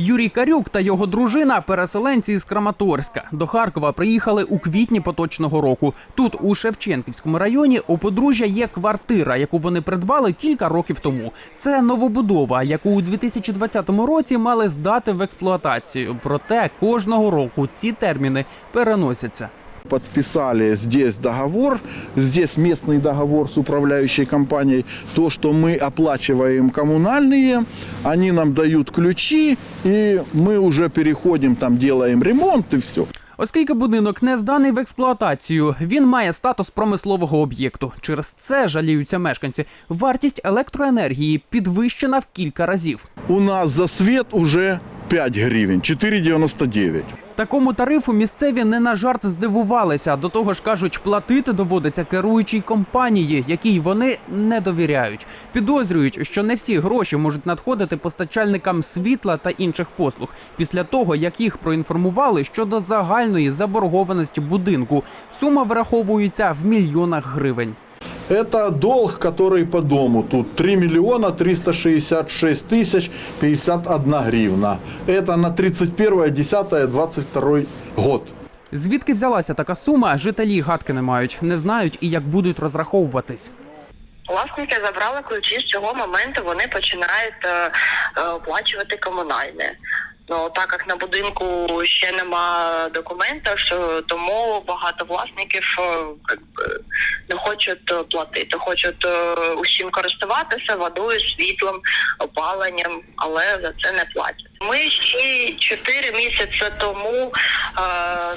Юрій Карюк та його дружина переселенці з Краматорська. До Харкова приїхали у квітні поточного року. Тут, у Шевченківському районі, у подружжя є квартира, яку вони придбали кілька років тому. Це новобудова, яку у 2020 році мали здати в експлуатацію. Проте кожного року ці терміни переносяться. Подписали здесь договор, здесь местный договор с управляющей компанией, то, что мы оплачиваем коммунальные, они нам дают ключи, и мы уже переходим, там делаем ремонт и все. Оскільки будинок не зданий в експлуатацію, він має статус промислового об'єкту. Через це жаліються мешканці. Вартість електроенергії підвищена в кілька разів. У нас за свет уже 5 гривен, 4,99. Такому тарифу місцеві не на жарт здивувалися. До того ж кажуть, платити доводиться керуючій компанії, якій вони не довіряють. Підозрюють, що не всі гроші можуть надходити постачальникам світла та інших послуг після того, як їх проінформували щодо загальної заборгованості будинку. Сума враховується в мільйонах гривень. Это долг, который по дому. Тут 3 миллиона 366 тысяч 51 гривна. Это на 31.10.22 год. Звідки взялася така сума? Жителі гадки не мають, не знають і як будуть розраховуватись. Власники забрали ключі з цього моменту. Вони починають е, е, оплачувати комунальне. Ну так як на будинку ще нема документів, тому багато власників е, как би, не хочуть е, платити, хочуть е, усім користуватися водою, світлом, опаленням, але за це не платять. Ми ще чотири місяці тому е,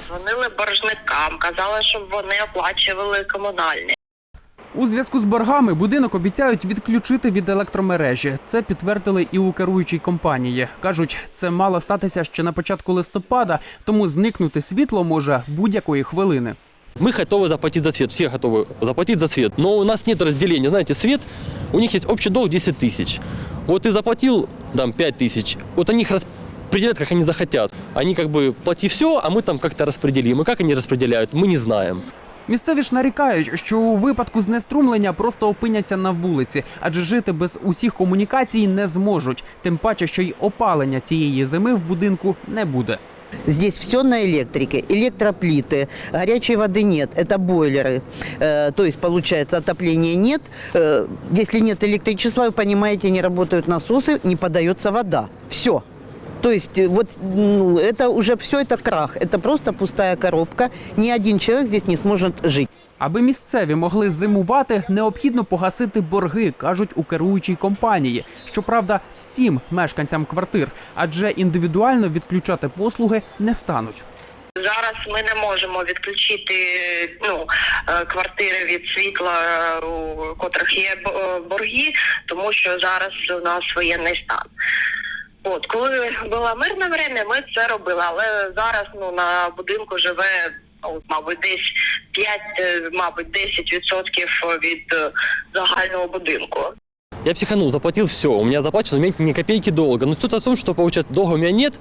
дзвонили боржникам, казали, щоб вони оплачували комунальне. У зв'язку з боргами будинок обіцяють відключити від електромережі. Це підтвердили і у керуючій компанії. кажуть, це мало статися ще на початку листопада, тому зникнути світло може будь-якої хвилини. Мы готовы заплатить за свет, все готовы заплатить за свет. Но у нас нет разделения. Знаете, свет, у них есть общий долг 10 тысяч. Вот ты заплатил там 5 тысяч, вот они их распределяют, как они захотят. Они как бы плати все, а мы там как-то распределим. И как они распределяют, мы не знаем. Місцеві ж нарікають, що у випадку знеструмлення просто опиняться на вулиці, адже жити без усіх комунікацій не зможуть. Тим паче, що й опалення цієї зими в будинку не буде. Здесь все на электрике. Электроплиты, горячей воды нет, это бойлеры. Э, то есть, получается, отопления нет. Э, если нет электричества, вы понимаете, не работают насосы, не подается вода. Все. То есть, э, вот ну, это уже все это крах. Это просто пустая коробка. Ни один человек здесь не сможет жить. Аби місцеві могли зимувати, необхідно погасити борги, кажуть у керуючій компанії. Щоправда, всім мешканцям квартир, адже індивідуально відключати послуги не стануть. Зараз ми не можемо відключити ну, е, квартири від світла, е, у котрих є б- е, борги, тому що зараз у нас воєнний стан. От коли було мирне время, ми це робили, але зараз ну на будинку живе. от, Мабуть, десь 5, е, мабуть, 10% від е, загального будинку. Я психанул, заплатил все. У меня заплачено, у меня ни копейки долга. Но суть в том, что получается долга у меня нет,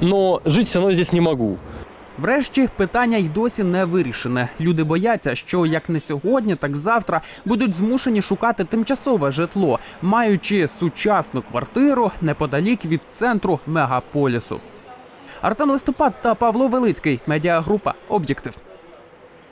но жить все равно здесь не могу. Врешті питання й досі не вирішене. Люди бояться, що як не сьогодні, так завтра будуть змушені шукати тимчасове житло, маючи сучасну квартиру неподалік від центру мегаполісу. Артем Листопад та Павло Велицький. Медіагрупа Об'єктив.